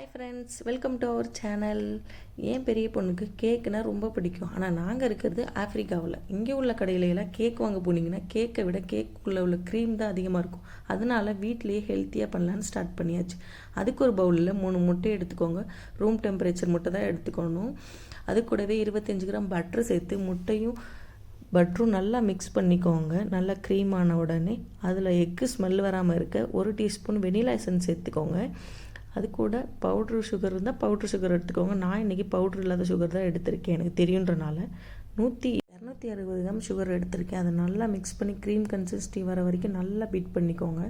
Hi friends welcome to our channel ஏன் பெரிய பொண்ணுக்கு கேக்குனா ரொம்ப பிடிக்கும். ஆனால் நாங்கள் இருக்கிறது ஆஃப்ரிக்காவில் இங்கே உள்ள கடையில எல்லாம் கேக் வாங்க போனீங்கன்னா கேக்கை விட கேக்குள்ளே உள்ள க்ரீம் தான் அதிகமாக இருக்கும். அதனால வீட்டிலேயே ஹெல்த்தியாக பண்ணலான்னு ஸ்டார்ட் பண்ணியாச்சு. அதுக்கு ஒரு பவுலில் மூணு முட்டை எடுத்துக்கோங்க. ரூம் டெம்பரேச்சர் முட்டை தான் எடுத்துக்கணும். அது கூடவே இருபத்தஞ்சு கிராம் பட்டர் சேர்த்து முட்டையும் பட்டரும் நல்லா மிக்ஸ் பண்ணிக்கோங்க. நல்லா க்ரீம் ஆன உடனே அதில் எக்கு ஸ்மெல் வராமல் இருக்க ஒரு டீஸ்பூன் வெனிலா எசன்ஸ் சேர்த்துக்கோங்க. அது கூட பவுட்ரு சுகர் இருந்தால் பவுட்ரு சுகர் எடுத்துக்கோங்க. நான் இன்றைக்கி பவுட்ரு இல்லாத சுகர் தான் எடுத்திருக்கேன். எனக்கு தெரியுன்றனால நூற்றி இரநூத்தி அறுபது கிராம் சுகர் எடுத்திருக்கேன். அதை நல்லா மிக்ஸ் பண்ணி க்ரீம் கன்சிஸ்டி வர வரைக்கும் நல்லா பீட் பண்ணிக்கோங்க.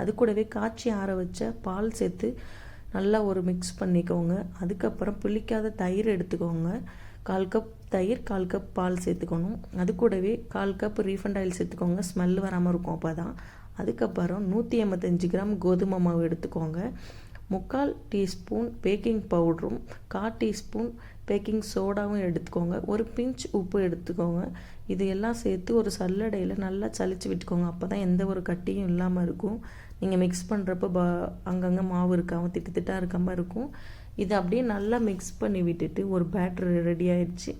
அது கூடவே காய்ச்சி ஆற வச்ச பால் சேர்த்து நல்லா ஒரு மிக்ஸ் பண்ணிக்கோங்க. அதுக்கப்புறம் புளிக்காத தயிர் எடுத்துக்கோங்க. கால் கப் தயிர் கால் கப் பால் சேர்த்துக்கணும். அது கூடவே கால் கப் ரீஃபண்ட் ஆயில் சேர்த்துக்கோங்க. ஸ்மெல் வராமல் இருக்கும் அப்போ தான் அதுக்கப்புறம் நூற்றி எண்பத்தஞ்சு கிராம் கோதுமை மாவு எடுத்துக்கோங்க. முக்கால் டீஸ்பூன் பேக்கிங் பவுடரும் கால் டீஸ்பூன் பேக்கிங் சோடாவும் எடுத்துக்கோங்க. ஒரு பிஞ்ச் உப்பு எடுத்துக்கோங்க. இது எல்லாம் சேர்த்து ஒரு சல்லடையில் நல்லா சளிச்சு விட்டுக்கோங்க. அப்போ தான் எந்த ஒரு கட்டியும் இல்லாமல் இருக்கும். நீங்கள் மிக்ஸ் பண்ணுறப்ப ப அங்கங்கே மாவு இருக்காமல் திட்டு திட்டாக இருக்காமல் இருக்கும். இது அப்படியே நல்லா மிக்ஸ் பண்ணி விட்டுட்டு ஒரு பேட்ரு ரெடி ஆயிடுச்சு.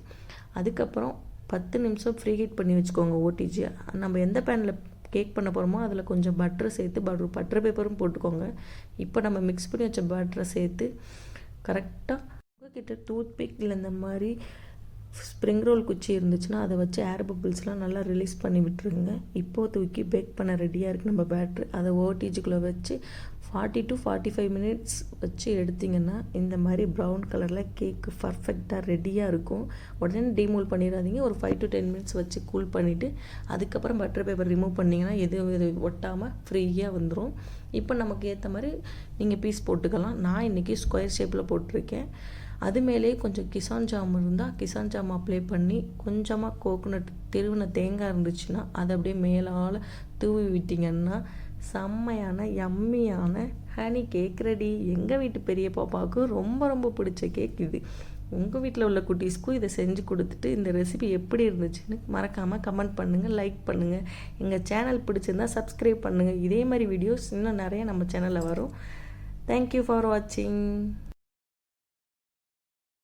அதுக்கப்புறம் பத்து நிமிஷம் ஃப்ரீ ஹீட் பண்ணி வச்சுக்கோங்க ஓடிஜி நம்ம எந்த பேனில் கேக் பண்ண போகிறோமோ அதில் கொஞ்சம் பட்டரை சேர்த்து பட்டர் பட்டர் பேப்பரும் போட்டுக்கோங்க. இப்போ நம்ம மிக்ஸ் பண்ணி வச்ச பட்டரை சேர்த்து கரெக்டாக உங்ககிட்ட டூத் பிக்கில் இந்த மாதிரி ஸ்ப்ரிங் ரோல் குச்சி இருந்துச்சுன்னா அதை வச்சு ஏர் பபிள்ஸ்லாம் நல்லா ரிலீஸ் பண்ணி விட்டுருங்க. இப்போது தூக்கி பேக் பண்ண ரெடியாக இருக்குது நம்ம பேட்ரு அதை ஓடிஜிக்குள்ளே வச்சு forty to forty five minutes வச்சு எடுத்திங்கன்னா இந்த மாதிரி ப்ரௌன் கலரில் கேக்கு பர்ஃபெக்டாக ரெடியாக இருக்கும். உடனே டீமூல் பண்ணிடாதீங்க. ஒரு ஃபைவ் டு டென் மினிட்ஸ் வச்சு கூல் பண்ணிவிட்டு அதுக்கப்புறம் பட்டர் பேப்பர் ரிமூவ் பண்ணிங்கன்னா எதுவும் இது ஒட்டாமல் ஃப்ரீயாக வந்துடும் இப்போ நமக்கு ஏற்ற மாதிரி நீங்கள் பீஸ் போட்டுக்கலாம். நான் இன்றைக்கி ஸ்கொயர் ஷேப்பில் போட்டிருக்கேன். அது மேலே கொஞ்சம் கிசான் ஜாம் இருந்தால் கிசான் ஜாம் அப்ளை பண்ணி கொஞ்சமாக கோகோனட் திருவின தேங்காய் இருந்துச்சுன்னா அதை அப்படியே மேலால் தூவி விட்டிங்கன்னா செம்மையான யம்மியான ஹனி கேக் ரெடி எங்கள் வீட்டு பெரிய பாப்பாவுக்கு ரொம்ப ரொம்ப பிடிச்ச கேக் இது. உங்கள் வீட்டில் உள்ள குட்டீஸ்க்கும் இதை செஞ்சு கொடுத்துட்டு இந்த ரெசிபி எப்படி இருந்துச்சுன்னு மறக்காமல் கமெண்ட் பண்ணுங்கள் லைக் பண்ணுங்கள் எங்கள் சேனல் பிடிச்சிருந்தா சப்ஸ்கிரைப் பண்ணுங்கள் இதே மாதிரி வீடியோஸ் இன்னும் நிறைய நம்ம சேனலில் வரும். தேங்க்யூ ஃபார் வாட்சிங்